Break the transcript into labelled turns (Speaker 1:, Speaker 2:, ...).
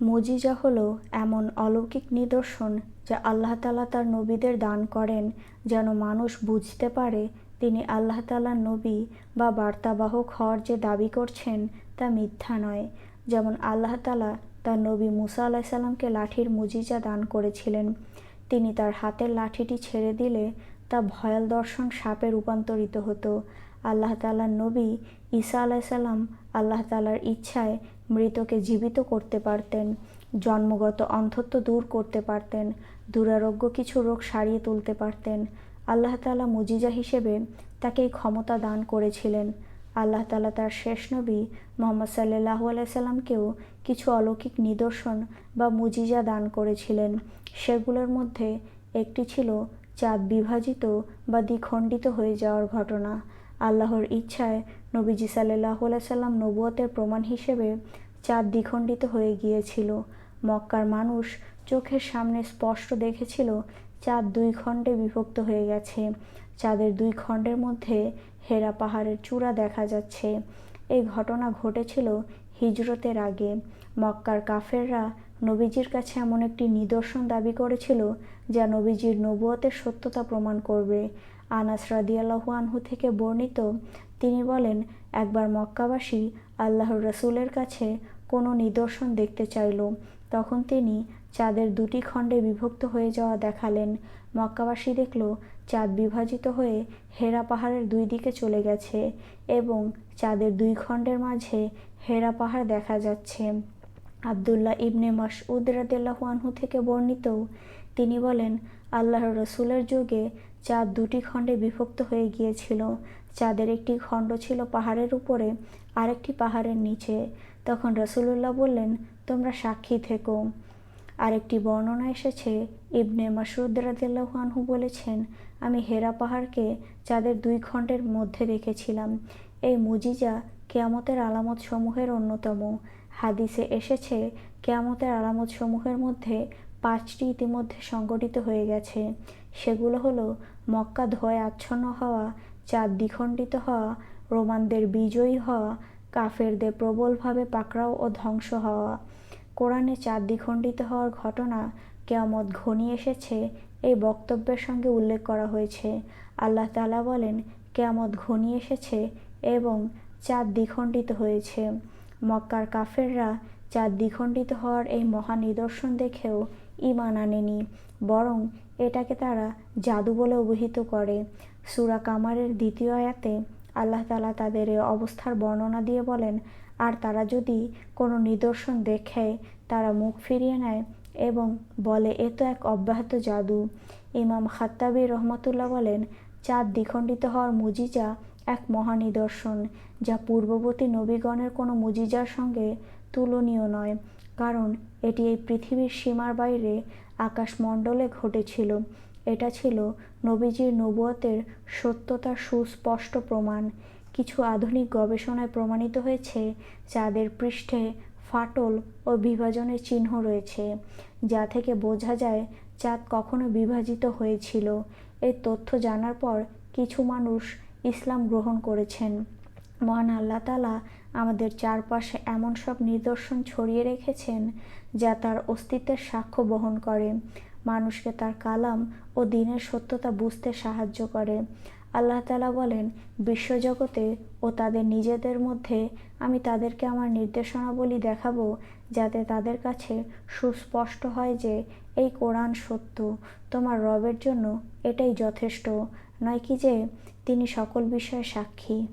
Speaker 1: মুজিজা হলো এমন অলৌকিক নিদর্শন যা আল্লাহ তালা তার নবীদের দান করেন যেন মানুষ বুঝতে পারে তিনি আল্লাহ তালার নবী বা বার্তাবাহক হওয়ার যে দাবি করছেন তা মিথ্যা নয়। যেমন আল্লাহ তালা তার নবী মুসা আলাহিসাল্লামকে লাঠির মুজিজা দান করেছিলেন। তিনি তার হাতের লাঠিটি ছেড়ে দিলে তা ভয়াল দর্শন সাপে রূপান্তরিত হতো। আল্লাহ তালার নবী ঈসা আলাইসাল্লাম আল্লাহ তালার ইচ্ছায় মৃতকে জীবিত করতে পারতেন, জন্মগত অন্ধত্ব দূর করতে পারতেন, দুরারোগ্য কিছু রোগ সারিয়ে তুলতে পারতেন। আল্লাহ তালা মুজিজা হিসেবে তাকে এই ক্ষমতা দান করেছিলেন। আল্লাহ তালা তার শেষ নবী মোহাম্মদ সাল্লাহ আলাইসাল্লামকেও কিছু অলৌকিক নিদর্শন বা মুজিজা দান করেছিলেন। সেগুলোর মধ্যে একটি ছিল চাঁদ বিভাজিত বা দ্বিখণ্ডিত হয়ে যাওয়ার ঘটনা। আল্লাহর ইচ্ছায় নবীজি সাল্লাহ সাল্লাম নবুয়তের প্রমাণ হিসেবে চাঁদ দ্বিখণ্ডিত হয়ে গিয়েছিল। মক্কার মানুষ চোখের সামনে স্পষ্ট দেখেছিল চাঁদ দুই খণ্ডে বিভক্ত হয়ে গেছে। চাঁদের দুই খণ্ডের মধ্যে হেরা পাহাড়ের চূড়া দেখা যাচ্ছে। এই ঘটনা ঘটেছিল হিজরতের আগে। মক্কার কাফেররা নবীজির কাছে এমন একটি নিদর্শন দাবি করেছিল যা নবীজির নবুয়তের সত্যতা প্রমাণ করবে। আনাস রাদিয়াল্লাহু থেকে বর্ণিত, তিনি বলেন, একবার মক্কাবাসী আল্লাহর রসুলের কাছে কোনো নিদর্শন দেখতে চাইল। তখন তিনি চাঁদের দুটি খণ্ডে বিভক্ত হয়ে যাওয়া দেখালেন। মক্কাবাসী দেখল, চাঁদ বিভাজিত হয়ে হেরা পাহাড়ের দুই দিকে চলে গেছে এবং চাঁদের দুই খণ্ডের মাঝে হেরা পাহাড় দেখা যাচ্ছে। আবদুল্লাহ ইবনে মাসউদ রাদিল্লাহু আনহু থেকে বর্ণিত তিনি বলেন, আল্লাহর রসুলের যুগে চাঁদ দুটি খণ্ডে বিভক্ত হয়ে গিয়েছিল। চাঁদের একটি খণ্ড ছিল পাহাড়ের উপরে, আরেকটি পাহাড়ের নিচে। তখন রসুলুল্লাহ বললেন, তোমরা সাক্ষী থেকো। আরেকটি বর্ণনা এসেছে, ইবনে মাসুদ রাদিল্লাহু বলেছেন, আমি হেরা পাহাড়কে চাঁদের দুই খণ্ডের মধ্যে দেখেছিলাম এই মুজিজা কেয়ামতের আলামত সমূহের অন্যতম। হাদিসে এসেছে, কেয়ামতের আলামত সমূহের মধ্যে পাঁচটি ইতিমধ্যে সংগঠিত হয়ে গেছে। সেগুলো হলো মক্কা ধোয় আচ্ছন্ন হওয়া, চাঁদ দ্বিখণ্ডিত হওয়া, রোমানদের বিজয়ী হওয়া, কাফেরদের প্রবলভাবে পাকড়াও ও ধ্বংস হওয়া। কোরআনে চাঁদ দ্বিখণ্ডিত হওয়ার ঘটনা কেয়ামত ঘনিয়ে এসেছে, এই বক্তব্যের সঙ্গে উল্লেখ করা হয়েছে। আল্লাহ তালা বলেন, কেয়ামত ঘনিয়ে এসেছে এবং চাঁদ দ্বিখণ্ডিত হয়েছে। মক্কার কাফেররা চাঁদ দ্বিখণ্ডিত হওয়ার এই মহা নিদর্শন দেখেও ইমান আনেনি, বরং এটাকে তারা জাদু বলে অভিহিত করে। সুরা কামারের দ্বিতীয় আয়াতে আল্লাহ তালা তাদের অবস্থার বর্ণনা দিয়ে বলেন, আর তারা যদি কোনো নিদর্শন দেখে, তারা মুখ ফিরিয়ে নেয় এবং বলে, এ তো এক অব্যাহত জাদু। ইমাম খাত্তাবি রহমতুল্লাহ বলেন, চাঁদ দ্বিখণ্ডিত হওয়ার মুজিজা এক মহানিদর্শন যা পূর্ববর্তী নবীগণের কোনো মুজিজার সঙ্গে তুলনীয় নয়, কারণ এটি এই পৃথিবীর সীমার বাইরে আকাশমণ্ডলে ঘটেছিল। এটা ছিল নবীজির নবুয়তের সত্যতার সুস্পষ্ট প্রমাণ। কিছু আধুনিক গবেষণায় প্রমাণিত হয়েছে চাঁদের পৃষ্ঠে ফাটল ও বিভাজনের চিহ্ন রয়েছে, যা থেকে বোঝা যায় চাঁদ কখনো বিভাজিত হয়েছিল। এই তথ্য জানার পর কিছু মানুষ ইসলাম গ্রহণ করেছেন। মহান আল্লাহ তালা আমাদের চারপাশে এমন সব নিদর্শন ছড়িয়ে রেখেছেন যা তার অস্তিত্বের সাক্ষ্য বহন করে। মানুষকে তার কালাম ও দিনের সত্যতা বুঝতে সাহায্য করে। আল্লাহ তালা বলেন, বিশ্বজগতে ও তাদের নিজেদের মধ্যে আমি তাদেরকে আমার নির্দেশনাবলী দেখাবো যাতে তাদের কাছে সুস্পষ্ট হয় যে এই কোরআন সত্য। তোমার রবের জন্য এটাই যথেষ্ট। নয় কি যে তিনি সকল বিষয়ে সাক্ষী।